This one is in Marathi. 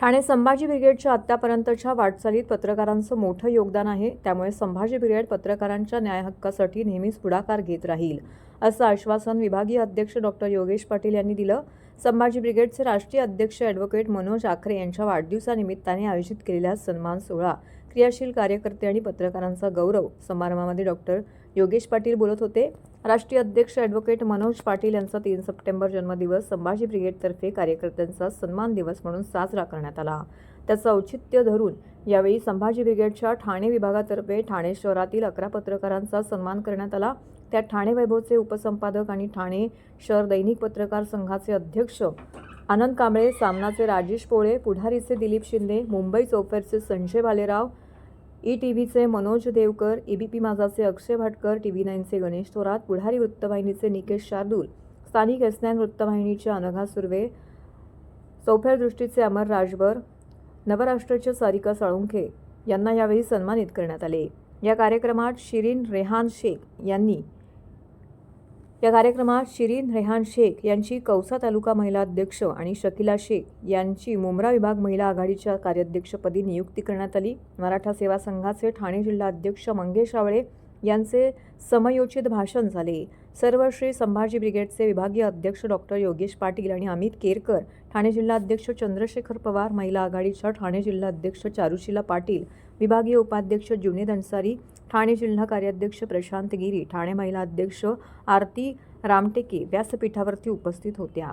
ठाणे संभाजी ब्रिगेडच्या आत्तापर्यंतच्या वाटचालीत पत्रकारांचं मोठं योगदान आहे. त्यामुळे संभाजी ब्रिगेड पत्रकारांच्या न्यायहक्कासाठी नेहमीच पुढाकार घेत राहील असं आश्वासन विभागीय अध्यक्ष डॉक्टर योगेश पाटील यांनी दिलं. संभाजी ब्रिगेडचे राष्ट्रीय अध्यक्ष ॲडव्होकेट मनोज आखरे यांच्या वाढदिवसानिमित्ताने आयोजित केलेला सन्मान सोहळा क्रियाशील कार्यकर्ते आणि पत्रकारांचा गौरव समारंभामध्ये डॉक्टर योगेश पाटील बोलत होते. राष्ट्रीय अध्यक्ष ॲडव्होकेट मनोज पाटील यांचा तीन सप्टेंबर जन्मदिवस संभाजी ब्रिगेडतर्फे कार्यकर्त्यांचा सन्मान दिवस म्हणून साजरा करण्यात आला. त्याचं औचित्य धरून यावेळी संभाजी ब्रिगेडच्या ठाणे विभागातर्फे ठाणे शहरातील अकरा पत्रकारांचा सन्मान करण्यात आला. त्यात ठाणे वैभवचे उपसंपादक आणि ठाणे शहर दैनिक पत्रकार संघाचे अध्यक्ष आनंद कांबळे सामनाचे राजेश पोळे पुढारीचे दिलीप शिंदे मुंबई चौफेरचे संजय भालेराव ई टी व्हीचे मनोज देवकर E एबीपी माझाचे अक्षय भाटकर टी व्ही नाईनचे गणेश थोरात पुढारी वृत्तवाहिनीचे निकेश शार्दूल स्थानिक एस नाईन अनघा सुर्वे चौफेर दृष्टीचे अमर राजभर नवराष्ट्राच्या सारिका साळुंखे यांना यावेळी सन्मानित करण्यात आले. या कार्यक्रमात शिरीन रेहान शेख यांनी या कार्यक्रमात शिरीन रेहान शेख यांची कौसा तालुका महिला अध्यक्ष आणि शकिला शेख यांची मुंब्रा विभाग महिला आघाडीच्या कार्याध्यक्षपदी नियुक्ती करण्यात आली. मराठा सेवा संघाचे ठाणे जिल्हा अध्यक्ष मंगेश आवळे यांचे समयोचित भाषण झाले. सर्व श्री संभाजी ब्रिगेडचे विभागीय अध्यक्ष डॉक्टर योगेश पाटील आणि अमित केरकर ठाणे जिल्हा अध्यक्ष चंद्रशेखर पवार महिला आघाडीच्या ठाणे जिल्हा अध्यक्ष चारुशिला पाटील विभागीय उपाध्यक्ष जुनेद अन्सारी ठाणे जिल्हा कार्याध्यक्ष प्रशांत गिरी ठाणे महिला अध्यक्ष आरती रामटेके व्यासपीठावरती उपस्थित होत्या.